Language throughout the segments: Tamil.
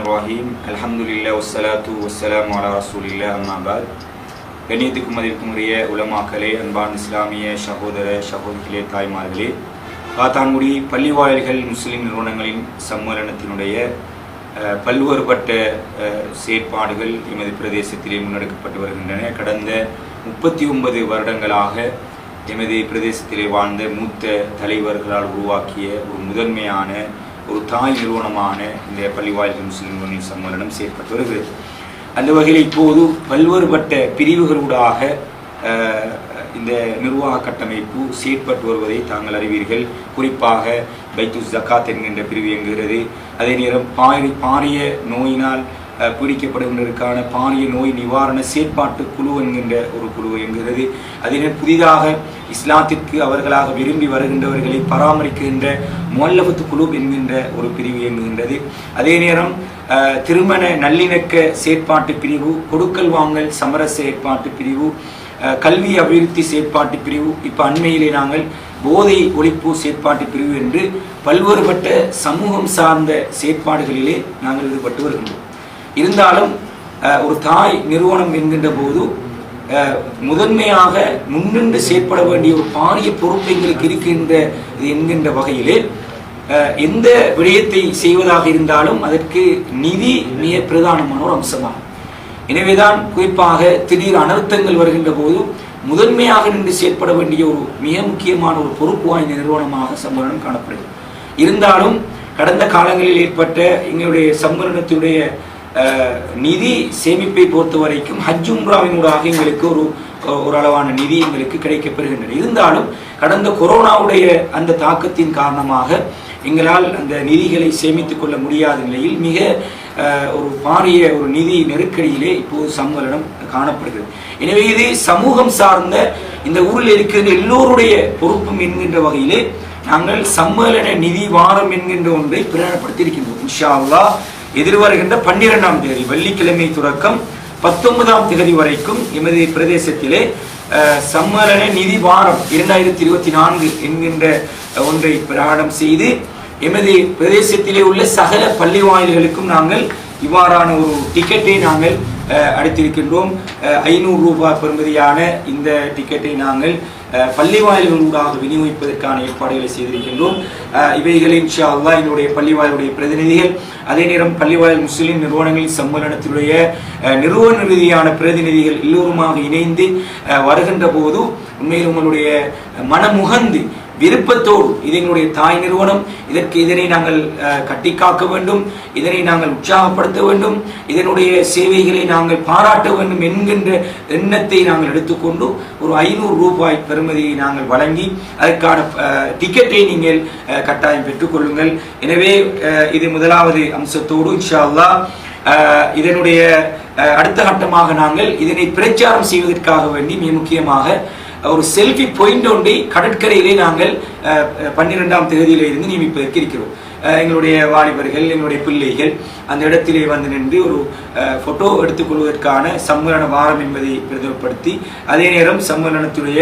ரஹீம் அலமதுல்லா வசலாத்து வசலாம் அலா ரசூலில்லா அம்மா கண்ணியத்துக்கும் உலமாக்களே அன்பான் இஸ்லாமிய சகோதர சகோதரிகளே தாய்மார்களே. காத்தான்குடி பள்ளிவாயல்கள் முஸ்லிம் நிறுவனங்களின் சம்மேளனத்தினுடைய அஹ், பல்வேறுபட்ட செயற்பாடுகள் எமது பிரதேசத்திலே முன்னெடுக்கப்பட்டு வருகின்றன. கடந்த முப்பத்தி ஒன்பது வருடங்களாக எமது பிரதேசத்திலே வாழ்ந்த மூத்த தலைவர்களால் உருவாக்கிய ஒரு முதன்மையான ஒரு தாய் நிறுவனமான இந்த பள்ளிவாயல்கள் முஸ்லிம் நிறுவன சம்மேளனம் செயற்பட்டு வருகிறது. அந்த வகையில் இப்போது பல்வேறுபட்ட பிரிவுகளூடாக இந்த நிர்வாக கட்டமைப்பு செயற்பட்டு வருவதை தாங்கள் அறிவீர்கள். குறிப்பாக பைத்து ஜக்காத் என்கின்ற பிரிவு என்கிறது அதே நேரம் பாரி பாரிய நோயினால் பீடிக்கப்படுகின்றதற்கான பாரிய நோய் நிவாரண செயற்பாட்டு குழு என்கின்ற ஒரு குழு என்கிறது அதே நேரம் புதிதாக இஸ்லாத்திற்கு அவர்களாக விரும்பி வருகின்றவர்களை பராமரிக்கின்ற முல்லபத்து குழு என்கின்ற ஒரு பிரிவு இயங்குகின்றது. அதே நேரம் திருமண நல்லிணக்க செயற்பாட்டு பிரிவு கொடுக்கல் வாங்கல் சமரச செயற்பாட்டு பிரிவு கல்வி அபிவிருத்தி செயற்பாட்டு பிரிவு இப்போ அண்மையிலே நாங்கள் போதை ஒழிப்பு செயற்பாட்டு பிரிவு என்று பல்வேறுபட்ட சமூகம் சார்ந்த செயற்பாடுகளிலே நாங்கள் ஈடுபட்டு வருகின்றோம். இருந்தாலும் ஒரு தாய் நிறுவனம் என்கின்ற போது முதன்மையாக முன்னின்று செயற்பட வேண்டிய ஒரு பாரிய பொறுப்பு எங்களுக்கு இருக்கின்ற இது என்கின்ற வகையிலே எந்த விடயத்தை செய்வதாக இருந்தாலும் அதற்கு நிதி மிக பிரதானமான ஒரு அம்சமாகும். எனவேதான் குறிப்பாக திடீர் அனர்த்தங்கள் வருகின்ற போது முதன்மையாக நின்று செயற்பட வேண்டிய ஒரு மிக முக்கியமான ஒரு பொறுப்பு வாய்ந்த நிறுவனமாக சம்மேளனம் காணப்படுகிறது. இருந்தாலும் கடந்த காலங்களில் ஏற்பட்ட எங்களுடைய சம்மேளனத்தினுடைய நிதி சேமிப்பை பொறுத்த வரைக்கும் ஹஜ் உம்ராவினூடாக எங்களுக்கு ஒரு ஒரு அளவான நிதி எங்களுக்கு கிடைக்கப்பெறுகின்றன. இருந்தாலும் கடந்த கொரோனாவுடைய அந்த தாக்கத்தின் காரணமாக எங்களால் அந்த நிதிகளை சேமித்துக் கொள்ள முடியாத நிலையில் மிக அஹ், ஒரு பாரிய ஒரு நிதி நெருக்கடியிலே இப்போது சம்மேளனம் காணப்படுகிறது. எனவே இது சமூகம் சார்ந்த இந்த ஊரில் இருக்கிற எல்லோருடைய பொறுப்பும் என்கின்ற வகையிலே நாங்கள் சம்மேளன நிதி வாரம் என்கின்ற ஒன்றை பிரகடனப்படுத்தி இருக்கின்றோம் இன்ஷா அல்லா எதிர்வருகின்ற பன்னிரெண்டாம் தேதி வெள்ளிக்கிழமை தொடக்கம் பத்தொன்பதாம் தேதி வரைக்கும் எமது பிரதேசத்திலே சம்மேளன நிதி வாரம் இரண்டாயிரத்தி இருபத்தி நான்கு என்கின்ற ஒன்றை பிரகடனம் செய்து எமது பிரதேசத்திலே உள்ள சகல பள்ளி வாயில்களுக்கும் நாங்கள் இவ்வாறான ஒரு டிக்கெட்டை நாங்கள் அடித்திருக்கின்றோம். ஐநூறு ரூபாய் பெறுமதியான இந்த டிக்கெட்டை நாங்கள் அஹ், பள்ளி வாயில்களூடாக விநியோகிப்பதற்கான ஏற்பாடுகளை செய்திருக்கின்றோம். இவைகளை இன்ஷா அல்லா என்னுடைய பள்ளி வாயிலுடைய பிரதிநிதிகள் அதே நேரம் பள்ளிவாயல் முஸ்லிம் நிறுவனங்களின் சம்மேளனத்தினுடைய நிறுவன ரீதியான பிரதிநிதிகள் எல்லோருமாக இணைந்து வருகின்ற போது உண்மையில் உங்களுடைய மனமுகந்து விருப்பத்தோடு இது எங்களுடைய தாய் நிறுவனம். இதற்கு இதனை நாங்கள் அஹ், கட்டி காக்க வேண்டும். இதனை நாங்கள் உற்சாகப்படுத்த வேண்டும். இதனுடைய சேவைகளை நாங்கள் பாராட்ட வேண்டும் என்கின்ற எண்ணத்தை நாங்கள் எடுத்துக்கொண்டு ஒரு ஐநூறு ரூபாய் பெறுமதியை நாங்கள் வழங்கி அதற்கான அஹ், டிக்கெட்டை நீங்கள் அஹ், கட்டாயம் பெற்றுக்கொள்ளுங்கள் எனவே அஹ், இது முதலாவது அம்சத்தோடு இன்ஷா அஹ், இதனுடைய அஹ், அடுத்த கட்டமாக நாங்கள் இதனை பிரச்சாரம் செய்வதற்காக வேண்டி மிக முக்கியமாக ஒரு செல்ஃபி பாயிண்ட் ஒன்றை கடற்கரையிலே நாங்கள் அஹ், பன்னிரெண்டாம் தேதியில இருந்து நியமிப்பதற்கு இருக்கிறோம். எங்களுடைய வாலிபர்கள் எங்களுடைய பிள்ளைகள் அந்த இடத்திலே வந்து நின்று ஒரு போட்டோ எடுத்துக்கொள்வதற்கான சம்மேளன வாரம் என்பதை பிரதமப்படுத்தி அதே நேரம் சம்மேளனத்துடைய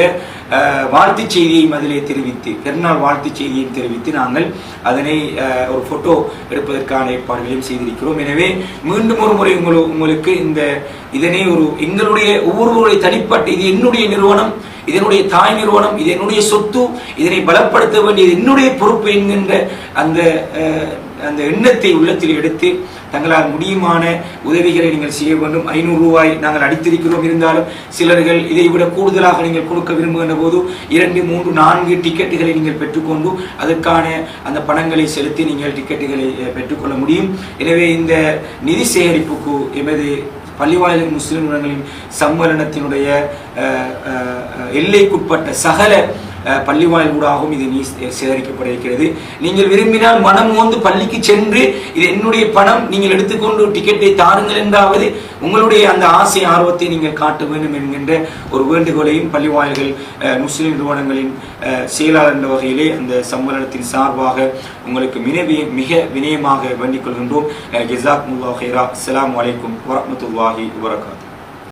அஹ், வாழ்த்துச் செய்தியையும் அதிலே தெரிவித்து பெருநாள் வாழ்த்துச் செய்தியையும் தெரிவித்து நாங்கள் அதனை அஹ், ஒரு போட்டோ எடுப்பதற்கான ஏற்பாடுகளையும் செய்திருக்கிறோம். எனவே மீண்டும் ஒரு முறை உங்களுக்கு இந்த இதனை ஒரு எங்களுடைய ஒவ்வொருவருடைய தனிப்பட்ட இது என்னுடைய நிறுவனம் இதனுடைய தாய் நிறுவனம் இது என்னுடைய சொத்து இதனை பலப்படுத்த வேண்டியது என்னுடைய பொறுப்பு என்கின்ற அந்த அந்த எண்ணத்தை உள்ளத்தில் எடுத்து தங்களால் முடியுமான உதவிகளை நீங்கள் செய்ய வேண்டும். ஐநூறு ரூபாய் நாங்கள் அடித்திருக்கிறோம் இருந்தாலும் சிலர்கள் இதை விட கூடுதலாக நீங்கள் கொடுக்க விரும்புகின்ற போது இரண்டு மூன்று நான்கு டிக்கெட்டுகளை நீங்கள் பெற்றுக்கொண்டு அதற்கான அந்த பணங்களை செலுத்தி நீங்கள் டிக்கெட்டுகளை பெற்றுக்கொள்ள முடியும். எனவே இந்த நிதி சேகரிப்புக்கு எமது பள்ளிவாயில் முஸ்லிம் நிறுவனங்களின் சம்மேளனத்தினுடைய எல்லைக்குட்பட்ட சகல பள்ளிவாயல் ஊடாகவும் இது நீ சேகரிக்கப்பட இருக்கிறது நீங்கள் விரும்பினால் மனம் வந்து பள்ளிக்கு சென்று இது என்னுடைய பணம் நீங்கள் எடுத்துக்கொண்டு டிக்கெட்டை தாருங்கள் என்றாவது உங்களுடைய அந்த ஆசை ஆர்வத்தை நீங்கள் காட்ட வேண்டும் என்கின்ற ஒரு வேண்டுகோளையும் பள்ளிவாயல்கள் அஹ், முஸ்லிம் நிறுவனங்களின் செயலாளர் என்ற வகையிலே அந்த சம்மேளனத்தின் சார்பாக உங்களுக்கு மினவிய மிக வினயமாக வேண்டிக் கொள்கின்றோம். ஜிசாக் முல்லா ஹைரா அஸ்ஸலாமு அலைக்கும் வரமத்துல்லாஹி வரகாத்து